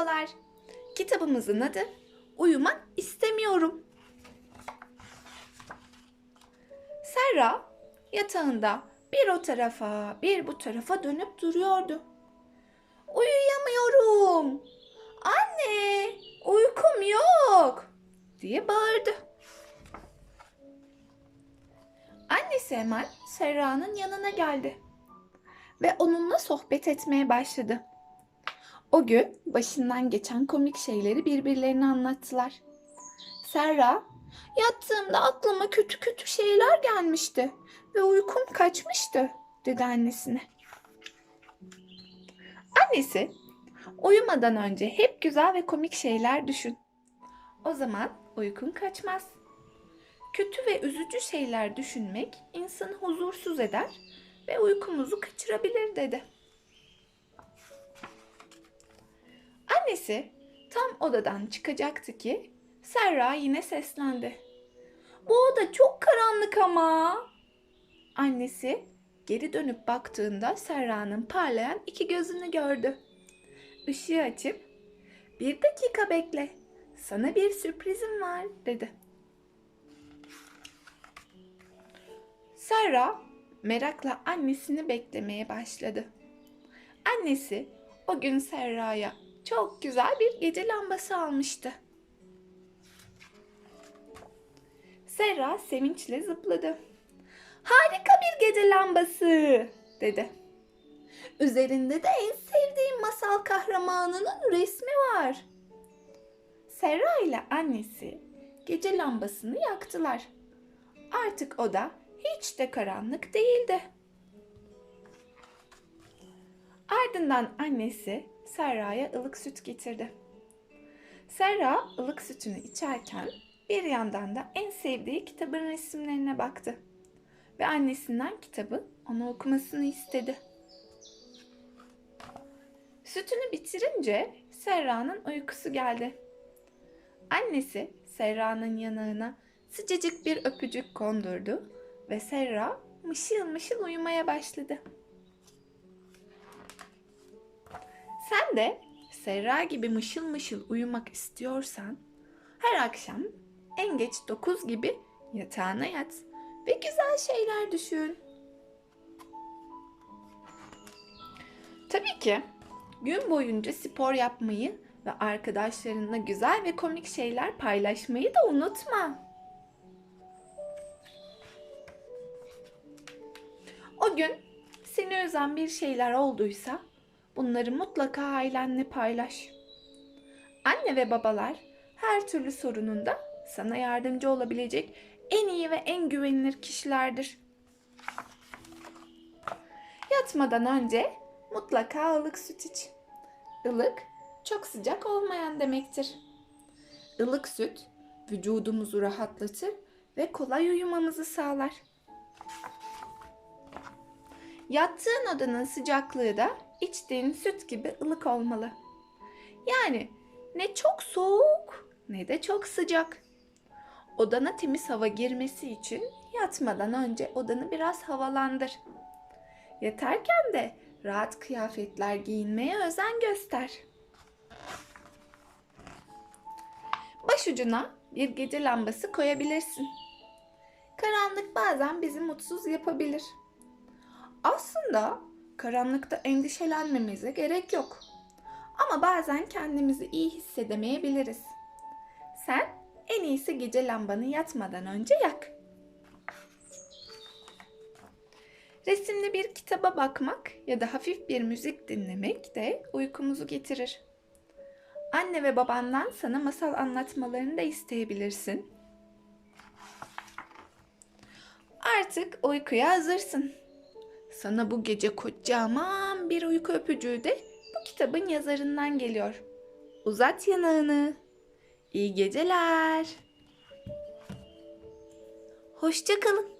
babalar. Kitabımızın adı Uyumak istemiyorum. Serra yatağında bir o tarafa bir bu tarafa dönüp duruyordu. Uyuyamıyorum. Anne, uykum yok diye bağırdı. Annesi hemen Serra'nın yanına geldi ve onunla sohbet etmeye başladı. O gün başından geçen komik şeyleri birbirlerine anlattılar. Serra, yattığımda aklıma kötü kötü şeyler gelmişti ve uykum kaçmıştı, dedi annesine. Annesi, uyumadan önce hep güzel ve komik şeyler düşün. O zaman uykun kaçmaz. Kötü ve üzücü şeyler düşünmek insanı huzursuz eder ve uykumuzu kaçırabilir dedi. Annesi tam odadan çıkacaktı ki Serra yine seslendi. Bu oda çok karanlık ama. Annesi geri dönüp baktığında Serra'nın parlayan iki gözünü gördü. Işığı açıp bir dakika bekle sana bir sürprizim var dedi. Serra merakla annesini beklemeye başladı. Annesi o gün Serra'ya çok güzel bir gece lambası almıştı. Serra sevinçle zıpladı. Harika bir gece lambası dedi. Üzerinde de en sevdiğim masal kahramanının resmi var. Serra ile annesi gece lambasını yaktılar. Artık oda hiç de karanlık değildi. Ardından annesi Serra'ya ılık süt getirdi. Serra ılık sütünü içerken bir yandan da en sevdiği kitabın resimlerine baktı. Ve annesinden kitabı ona okumasını istedi. Sütünü bitirince Serra'nın uykusu geldi. Annesi Serra'nın yanağına sıcacık bir öpücük kondurdu ve Serra mışıl mışıl uyumaya başladı. Sen de Serra gibi mışıl mışıl uyumak istiyorsan her akşam en geç 9 gibi yatağına yat ve güzel şeyler düşün. Tabii ki gün boyunca spor yapmayı ve arkadaşlarınla güzel ve komik şeyler paylaşmayı da unutma. O gün seni üzen bir şeyler olduysa bunları mutlaka ailenle paylaş. Anne ve babalar her türlü sorununda sana yardımcı olabilecek en iyi ve en güvenilir kişilerdir. Yatmadan önce mutlaka ılık süt iç. Ilık çok sıcak olmayan demektir. Ilık süt vücudumuzu rahatlatır ve kolay uyumamızı sağlar. Yattığın odanın sıcaklığı da içtiğin süt gibi ılık olmalı. Yani ne çok soğuk ne de çok sıcak. Odana temiz hava girmesi için yatmadan önce odanı biraz havalandır. Yatarken de rahat kıyafetler giyinmeye özen göster. Başucuna bir gece lambası koyabilirsin. Karanlık bazen bizi mutsuz yapabilir. Aslında karanlıkta endişelenmemize gerek yok. Ama bazen kendimizi iyi hissedemeyebiliriz. Sen en iyisi gece lambanı yatmadan önce yak. Resimli bir kitaba bakmak ya da hafif bir müzik dinlemek de uykumuzu getirir. Anne ve babandan sana masal anlatmalarını da isteyebilirsin. Artık uykuya hazırsın. Sana bu gece kocaman bir uyku öpücüğü de bu kitabın yazarından geliyor. Uzat yanağını. İyi geceler. Hoşça kalın.